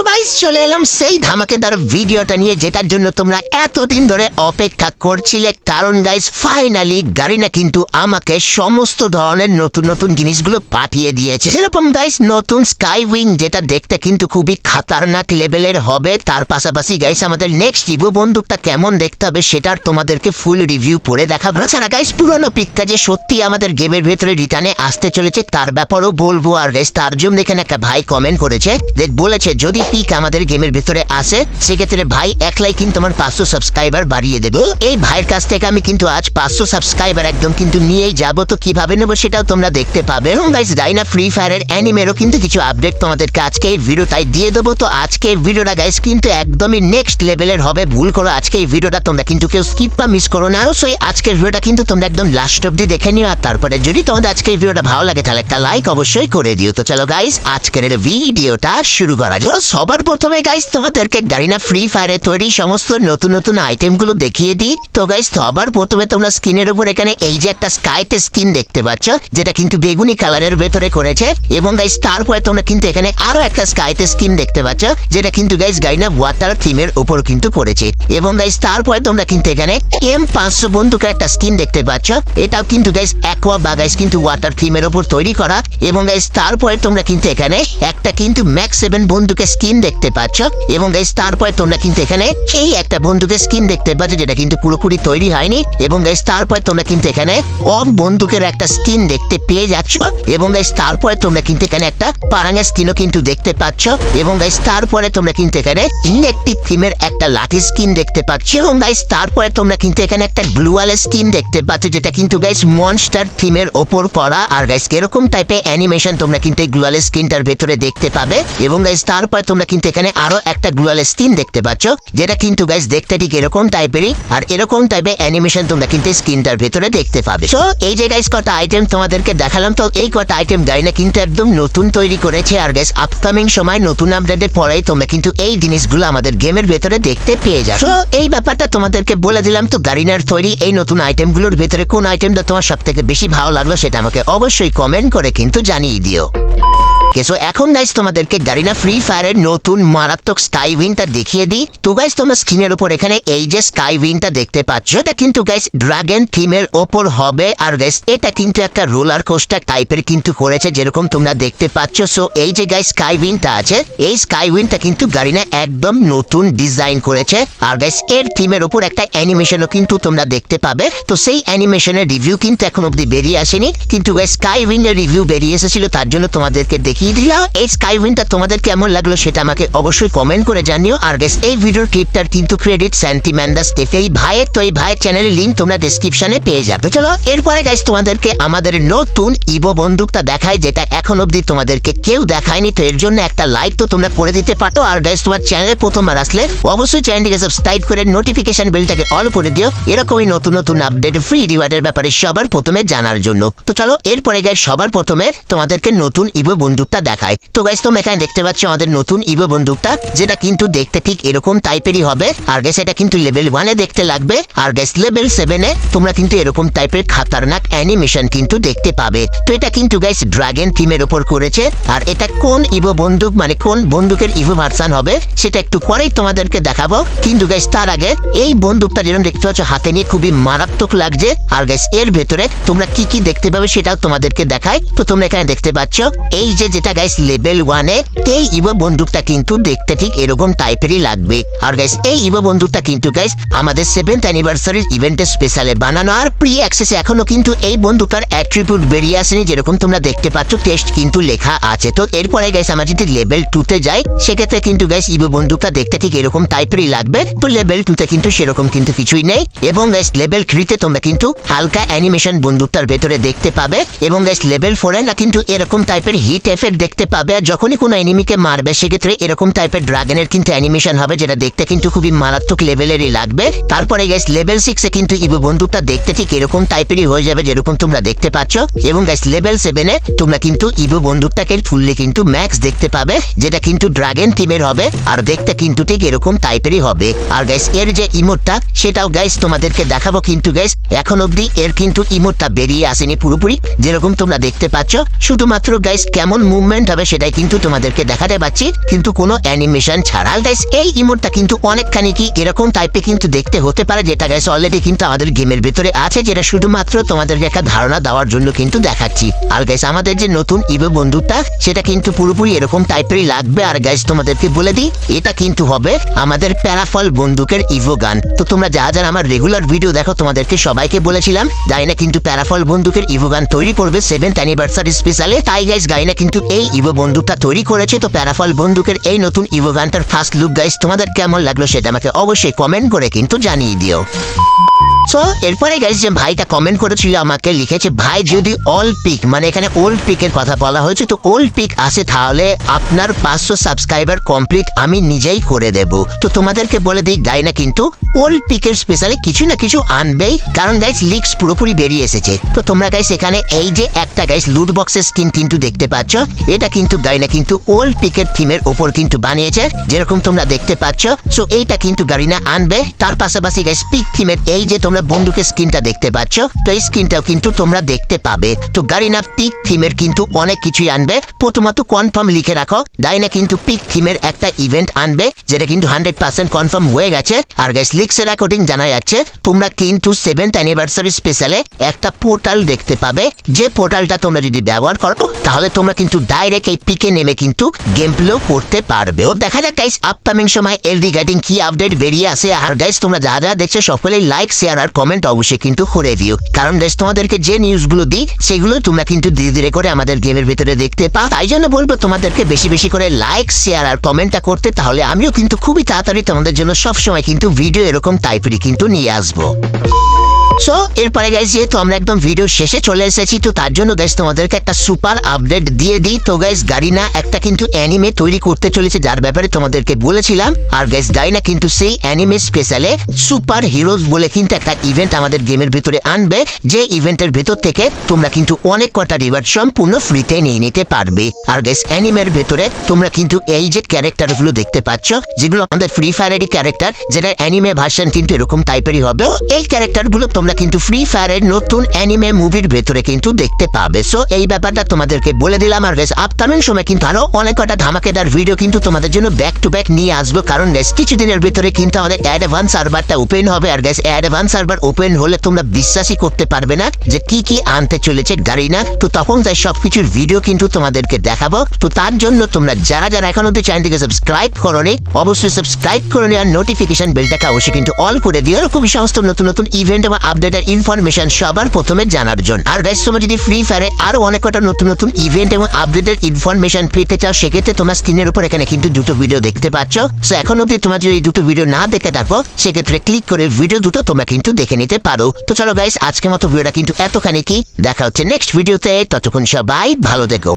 So guys চলে এলাম সেই ধামাকেদার ভিডিওটা নিয়ে, যেটার জন্য তোমরা এতদিন ধরে অপেক্ষা করছিলে। কারণ গাইস ফাইনালি গাড়িনা কিন্তু আমাকে সমস্ত ধরনের নতুন নতুন জিনিসগুলো পাঠিয়ে দিয়েছে। যেরকম গাইস নতুন স্কাই উইং যেটা দেখতে কিন্তু খুবই খাতারনাক লেভেলের হবে। তার পাশাপাশি গাইস আমাদের নেক্সট ইভো বন্দুকটা কেমন দেখতে হবে সেটার তোমাদেরকে ফুল রিভিউ পড়ে দেখাবো। ছাড়া গাইস পুরোনো পিকটা যে সত্যি আমাদের গেমের ভেতরে রিটার্নে আসতে চলেছে, তার ব্যাপারেও বলব আর গাইস তার জন্য এখানে একটা ভাই কমেন্ট করেছে। যে বলেছে, যদি পিক আমাদের গেমের ভেতরে আসে সেক্ষেত্রে ভাই একলাই কিন্তু আমার পাঁচশো সাবস্ক্রাইবার বাড়িয়ে দেবো। এই ভাইয়ের কাছ থেকে আমি কিন্তু আজ পাঁচশো সাবস্ক্রাইবার একদম কিন্তু নিয়েই যাব। তো কীভাবে নেব সেটাও তোমরা দেখতে পাবে। এবং গাইস ডাইনা ফ্রি ফায়ারের অ্যানিমেরও কিন্তু কিছু আপডেট তোমাদেরকে আজকে এই ভিডিওটাই দিয়ে দেবো। তো আজকে এই ভিডিওটা গাইস কিন্তু একদমই নেক্সট লেভেলের হবে। ভুল করো, আজকে এই ভিডিওটা তোমরা কিন্তু কেউ স্কিপ বা মিস করো না। অবশ্যই আজকের ভিডিওটা কিন্তু তোমরা একদম লাস্ট অব্দি দেখে নিও। আর তারপরে যদি তোমাদের আজকে এই ভিডিওটা ভালো লাগে, তাহলে একটা লাইক অবশ্যই করে দিও। তো চলো গাইস আজকের ভিডিওটা শুরু করা যাক। সবার প্রথমে গাইস তোমাদেরকে গাড়িনা ফ্রি ফায়ারে তৈরি সমস্ত নতুন নতুন আইটেমগুলো দেখিয়ে দিই। তো গাইস সবার প্রথমে তোমরা স্ক্রিনের উপর এখানে এই যে একটা স্কাইতে স্কিন দেখতে পাচ্ছ, যেটা কিন্তু বেগুনি কালারের ভেতরে করেছে। এবং গাইস তারপরে তোমরা কিন্তু এখানে আরও একটা স্কাইতে স্কিন দেখতে পাচ্ছ, যেটা কিন্তু গাইস গাইনা ওয়াটার থিমের উপর কিন্তু করেছে এবং গাইস তারপরে তোমরা কিন্তু এখানে এম পাঁচশো বন্দুকের একটা স্কিন দেখতে পাচ্ছ, এটাও কিন্তু গাইস অ্যাকোয়া বা গাইস কিন্তু ওয়াটার থিমের উপর তৈরি করা। এবং গাইস তারপরে তোমরা কিন্তু এখানে একটা কিন্তু ম্যাক্স সেভেন বন্দুকের স্কিন দেখতে পাচ্ছ? এবং গাইস তারপরে তোমরা কিন্তু এখানে এই একটা বন্দুকের স্কিন দেখতে পাচ্ছ, যেটা কিন্তু পুরোপুরি তৈরি হয়নি। এবং গাইস তারপরে তোমরা কিন্তু এখানে অফ বন্দুকের একটা স্কিন দেখতে পেয়ে যাচ্ছ। এবং গাইস তারপরে তোমরা কিন্তু এখানে একটা পারাঙ্গা স্কিনও কিন্তু দেখতে পাচ্ছ। এবং গাইস তারপরে তোমরা কিন্তু এখানে ইলেকট্রিক থিমের একটা লাঠি স্কিন দেখতে পাচ্ছ। এবং গাইস তারপরে তোমরা কিন্তু এখানে একটা গ্লুয়াল স্কিন দেখতে পাচ্ছ, যেটা কিন্তু গাইস মনস্টার থিমের ওপর পড়া। আর গাইস এরকম টাইপের অ্যানিমেশন তোমরা কিন্তু এই গ্লুয়াল স্কিনটার ভেতরে দেখতে পাবে। এবং গাইস তারপরে তোমরা কিন্তু এখানে আরও একটা গ্লুয়াল স্কিন দেখতে পাচ্ছ, যেটা কিন্তু গাইস দেখতে ঠিক এরকম টাইপেরই আর এরকম টাইপের অ্যানিমেশন তোমরা কিন্তু স্ক্রিনটার ভেতরে দেখতে পাবে। তো এই যে গাইস কটা আইটেম তোমাদেরকে দেখালাম, তো এই কটা আইটেম গাইনা কিন্তু একদম নতুন তৈরি করেছে, আর গাইস আপকামিং সময় নতুন আপডেটের পরেই তোমরা কিন্তু এই জিনিসগুলো আমাদের গেমের ভেতরে দেখতে পেয়ে যাবে। তো এই ব্যাপারটা তোমাদেরকে বলে দিলাম, তো গাড়িনার তৈরি এই নতুন আইটেমগুলোর ভেতরে কোন আইটেমটা তোমার সব থেকে বেশি ভালো লাগল সেটা আমাকে অবশ্যই কমেন্ট করে কিন্তু জানিয়ে দিও। কেসো এখন গাইস তোমাদেরকে গাড়িনা ফ্রি ফায়ারের নতুন মারাত্মক স্কাই উইনটা দেখিয়ে দিই। তো গাইস তোমরা স্ক্রিনের উপর এখানে এই যে স্কাই উইনটা দেখতে পাচ্ছ, এটা কিন্তু গাইস ড্রাগন থিমের ওপর হবে। আর গাইস এটা কিন্তু একটা রোলার কোস্টার টাইপের কিন্তু করেছে, যেরকম তোমরা দেখতে পাচ্ছ। সো এই যে গাইস স্কাই উইনটা আছে, এই স্কাই উইনটা কিন্তু গাড়িনা একদম নতুন ডিজাইন করেছে। আর গাইস এর থিমের উপর একটা অ্যানিমেশনও কিন্তু তোমরা দেখতে পাবে। তো সেই অ্যানিমেশনের রিভিউ কিন্তু এখন অব্দি বেরিয়ে আসেনি। কিন্তু গাইস স্কাই উইনের রিভিউ বেরিয়ে এসেছিল, তার জন্য তোমাদেরকে দেখিয়ে দিলাম এই স্কাই উইনটা তোমাদের কেমন লাগল সেটা আমাকে অবশ্যই কমেন্ট করে জানিও। আর গাইস এই ভিডিওর ক্লিপটার কিন্তু ক্রেডিট স্যান্টিম্যান্ডা স্টেফে এই ভাইয়ের তো এই ভাইয়ের চ্যানেলের লিঙ্ক তোমরা ডেসক্রিপশনে পেয়ে যাবে। চলো, এরপরে গাইস তোমাদেরকে আমাদের নতুন ইভো বন্দুকটা দেখায় যেটা এখন অব্দি তোমাদেরকে কেউ দেখায়নি। তো এর জন্য একটা লাইক তো তোমরা করে দিতে পারো। আর গাইস তোমার চ্যানেলে প্রথমবার আসলে অবশ্যই চ্যানেলটিকে সাবস্ক্রাইব করে নোটিফিকেশন বেলটাকে অল করে দিও। এরকমই নতুন নতুন আপডেট ফ্রি রিওয়ার্ডের ব্যাপারে সবার প্রথমে জানার জন্য। তো চলো, এরপরে গাইস সবার প্রথমে তোমাদেরকে নতুন ইভো বন্দুকটা দেখায়। তো গাইস তোমরা এখানে দেখতে পাচ্ছ আমাদের নতুন ইভো বন্দুকটা, যেটা কিন্তু দেখতে ঠিক এরকম টাইপেরই হবে। আর গাইস এটা কিন্তু লেভেল ওয়ানে দেখতে লাগবে। আর গাইস লেভেল সেভেনে তোমরা কিন্তু এরকম টাইপের খাতারনাক অ্যানিমেশন কিন্তু দেখতে পাবে। তো এটা কিন্তু গাইস ড্রাগন থিমের উপর করেছে। আর এটা কোন ইভো বন্দুক মানে কোন বন্দুকের ইভো ভার্সান হবে, সেটা একটু পরেই তোমাদেরকে দেখাবো। কিন্তু গাইস তার আগে এই বন্দুকটা যেরকম দেখতে পাচ্ছ, হাতে নিয়ে খুবই মারাত্মক লাগছে। আর গাইস এর ভেতরে তোমরা কি কি দেখতে পাবে সেটাও তোমাদেরকে দেখায়। তো তোমরা এখানে দেখতে পাচ্ছ, এই যে যেটা গাইস লেভেল ওয়ানে এই ইভো বন্দুকটা কিন্তু দেখতে ঠিক এরকম টাইপেরই লাগবে। আর গাইস এই ইভো বন্দুকটা কিন্তু গাইস আমাদের সেভেন্থ অ্যানিভার্সারি ইভেন্টের স্পেশালে বানানো। আর প্রি অ্যাক্সেসে এখনও কিন্তু এই বন্দুকটার অ্যাট্রিবিউট বেরিয়ে আসেনি, যেরকম তোমরা দেখতে পাচ্ছ টেস্ট কিন্তু লেখা আছে। তো এরপরে গাইস আমরা যদি লেভেল টুতে যাই, সেক্ষেত্রে কিন্তু গাইস ইভো বন্দুকটা দেখতে ঠিক এরকম টাইপেরই লাগবে। তো লেভেল টুতে কিন্তু সেরকম কিন্তু কিছুই নেই। এবং গাইস লেভেল থ্রিতে তোমরা কিন্তু হালকা অ্যানিমেশন বন্দুকটার ভেতরে দেখতে পাবে। এবং গাইস লেভেল ফোরে না কিন্তু এরকম টাইপের হিট এফেক্ট দেখতে পাবে আর যখনই কোনো এনিমিকে মারবে, সেক্ষেত্রে এরকম টাইপের ড্রাগনের কিন্তু অ্যানিমেশন হবে যেটা দেখতে কিন্তু খুবই মারাত্মক লেভেলেরই লাগবে। তারপরে গাইস লেভেল সিক্সে কিন্তু ইভো বন্দুকটা দেখতে ঠিক এরকম টাইপেরই হয়ে যাবে যেরকম তোমরা দেখতে পাচ্ছ। এবং গাইস লেভেল সেভেনে তোমরা কিন্তু ইভো বন্দুকটাকে ফুললে কিন্তু ম্যাক্স দেখতে পাবে, যেটা কিন্তু ড্রাগন থিমের হবে আর দেখতে কিন্তু ঠিক এরকম টাইপেরই হবে। আর গাইস এর যে ইমোটটা সেটাও গাইস তোমাদেরকে দেখাবো কিন্তু গাইস এখন অবধি এর কিন্তু ইমোটটা বেরিয়ে আসেনি পুরোপুরি, যেরকম তোমরা দেখতে পাচ্ছ। শুধুমাত্র গাইস কেমন মুভ মুভমেন্ট হবে সেটাই কিন্তু তোমাদেরকে দেখাতে পাচ্ছি। কিন্তু কোনো অ্যানিমেশন ছাড়া গাইস এই ইমোটটা কিন্তু অনেকখানি কি এরকম টাইপে কিন্তু দেখতে হতে পারে যেটা গাইস অলরেডি কিন্তু আমাদের গেমের ভিতরে আছে, যেটা শুধুমাত্র তোমাদেরকে একটা ধারণা দেওয়ার জন্য কিন্তু দেখাচ্ছি। আর গাইস আমাদের যে নতুন ইভো বন্ধুটা, সেটা কিন্তু পুরোপুরি এরকম টাইপেরই লাগবে। আর গাইস তোমাদেরকে বলে দিই, এটা কিন্তু হবে আমাদের প্যারাফল বন্দুকের ইভো গান। তো তোমরা যা যারা আমার রেগুলার ভিডিও দেখো, তোমাদেরকে সবাইকে বলেছিলাম, গাইনা কিন্তু প্যারাফল বন্দুকের ইভো গান তৈরি করবে সেভেন্থ অ্যানিভার্সারি স্পেশালে তাই গাইস গাইনা কিন্তু এই ইভো বন্দুকটা তৈরি করেছে, তো প্যারাফল বন্দুকের এই নতুন ইভো ভ্যান্টার ফার্স্ট লুক গাইস তোমাদের কেমন লাগল সেটা আমাকে অবশ্যই কমেন্ট করে কিন্তু জানিয়ে দিও। সো এরপরে গাইজ যে ভাইটা কমেন্ট করেছিল আমাকে, লিখেছে, ভাই, যদি অল পিক মানে এখানে ওল্ড পিকের কথা বলা হয়েছে, তো ওল্ড পিক আসে তাহলে আপনার পাঁচশো সাবস্ক্রাইবার কমপ্লিট আমি নিজেই করে দেব। তো তোমাদেরকে বলে দিই গাইনা কিন্তু ওল্ড পিকের স্পেশালি কিছু না কিছু আনবেই, কারণ গাইজ লিক্স পুরোপুরি বেরিয়ে এসেছে। তো তোমরা গাইস এখানে এই যে একটা গাইস লুট বক্সের স্কিন কিন্তু দেখতে পাচ্ছ, এটা কিন্তু গাইনা কিন্তু ওল্ড পিকের থিমের ওপর কিন্তু বানিয়েছে, যেরকম তোমরা দেখতে পাচ্ছ। সো এইটা কিন্তু গাড়িনা আনবে। তার পাশাপাশি গাইস পিক থিমের এই যে তোমরা বন্দুকের স্কিনটা দেখতে পাচ্ছ, তো এই স্কিনটাও কিন্তু তোমরা দেখতে পাবে। তো গাড়িনা পিক থিমের কিন্তু অনেক কিছুই আনবে। প্রথমত কনফার্ম লিখে রাখো, ডাইনা কিন্তু পিক থিমের একটা ইভেন্ট আনবে, যেটা কিন্তু হান্ড্রেড পার্সেন্ট কনফার্ম হয়ে গেছে। আর গাইস লিক্সের অ্যাকর্ডিং জানা যাচ্ছে, তোমরা কিন্তু সেভেন্থ অ্যানিভার্সারি স্পেশালে একটা পোর্টাল দেখতে পাবে। যে পোর্টালটা তোমরা যদি ব্যবহার করো, তাহলে তোমরা কিন্তু ডাইরেক্ট এই পিকে নেমে কিন্তু গেম প্লেও করতে পারবে। ও, দেখা যাক গাইস আপকামিং সময় এর রিগার্ডিং কি আপডেট বেরিয়ে আসে। আর গাইস তোমরা যা যা দেখছ, সকলেই লাইক শেয়ার আর কমেন্ট অবশ্যই কিন্তু করে দিও। কারণ বেশ তোমাদেরকে যে নিউজগুলো দিই সেগুলো তোমরা কিন্তু ধীরে ধীরে করে আমাদের গেমের ভিতরে দেখতে পাও। তাই জন্য বলব, তোমাদেরকে বেশি বেশি করে লাইক শেয়ার আর কমেন্টটা করতে, তাহলে আমিও কিন্তু খুবই তাড়াতাড়ি তোমাদের জন্য সবসময় কিন্তু ভিডিও এরকম টাইপেরই কিন্তু নিয়ে আসব। সো এরপরে গাইজ যেহেতু আমরা একদম ভিডিও শেষে চলে এসেছি, তো তার জন্য গাইজ তোমাদেরকে একটা সুপার আপডেট দিয়ে দিই। তো গাইজ গাড়িনা একটা কিন্তু অ্যানিমে তৈরি করতে চলেছে, যার ব্যাপারে তোমাদেরকে বলেছিলাম। আর গাইজ গাড়িনা কিন্তু সেই অ্যানিমে স্পেশালে সুপার হিরোজ বলে কিন্তু একটা ইভেন্ট আমাদের গেমের ভিতরে আনবে, যে ইভেন্টের ভেতর থেকে তোমরা কিন্তু অনেক কটা রিওয়ার্ড সম্পূর্ণ ফ্রিতে নিয়ে নিতে পারবে। আর গাইজ অ্যানিমের ভেতরে তোমরা কিন্তু এই যে ক্যারেক্টারগুলো দেখতে পাচ্ছ, যেগুলো আমাদের ফ্রি ফায়ারেরই ক্যারেক্টার যেটা অ্যানিমে ভার্সন কিন্তু এরকম টাইপেরই হবে, এই ক্যারেক্টারগুলো তোমরা কিন্তু ফ্রি ফায়ারের নতুন অ্যানিমে মুভির ভেতরে কিন্তু দেখতে পাবে। সো এই ব্যাপারটা তোমাদেরকে বলে দিলাম আর গেস আপকামিং সময় কিন্তু আরও অনেক কটা ধামাকেদার ভিডিও কিন্তু তোমাদের জন্য ব্যাক টু ব্যাক নিয়ে আসব। কারণ গেস কিছুদিনের ভিতরে কিন্তু আমাদের অ্যাডভান্স সার্ভারটা ওপেন হবে আর গেস অ্যাডভান্স সার্ভার ওপেন হলে তোমরা বিশ্বাসই করতে পারবে না যে কি কি আনতে চলেছে গাড়ি না তো তখন তাই সবকিছুর ভিডিও কিন্তু তোমাদেরকে দেখাবো। তো তার জন্য তোমরা যারা যারা এখন অব্দি চ্যানেলটিকে সাবস্ক্রাইব করোনি, অবশ্যই সাবস্ক্রাইব করে আর নোটিফিকেশন বেলটাকে অবশ্যই কিন্তু অল করে দিও। খুবই সমস্ত নতুন নতুন ইভেন্ট এবং আপডেটের ইনফরমেশন সবার প্রথমে জানার জন্য। আর গাইস তোমরা যদি ফ্রি ফায়ারে আরও অনেক কটা নতুন নতুন ইভেন্ট এবং আপডেটের ইনফরমেশন পেতে চাও, সেক্ষেত্রে তোমার স্ক্রিনের উপর এখানে কিন্তু দুটো ভিডিও দেখতে পাচ্ছ। সো এখন অব্দি তোমরা যদি দুটো ভিডিও না দেখে থাকো, সেক্ষেত্রে ক্লিক করে ভিডিও দুটো তোমরা কিন্তু দেখে নিতে পারো। তো চলো গাইস আজকের মতো ভিডিওটা কিন্তু এতখানি কি? দেখা হচ্ছে নেক্সট ভিডিওতে ততক্ষণ সবাই ভালো থেকো।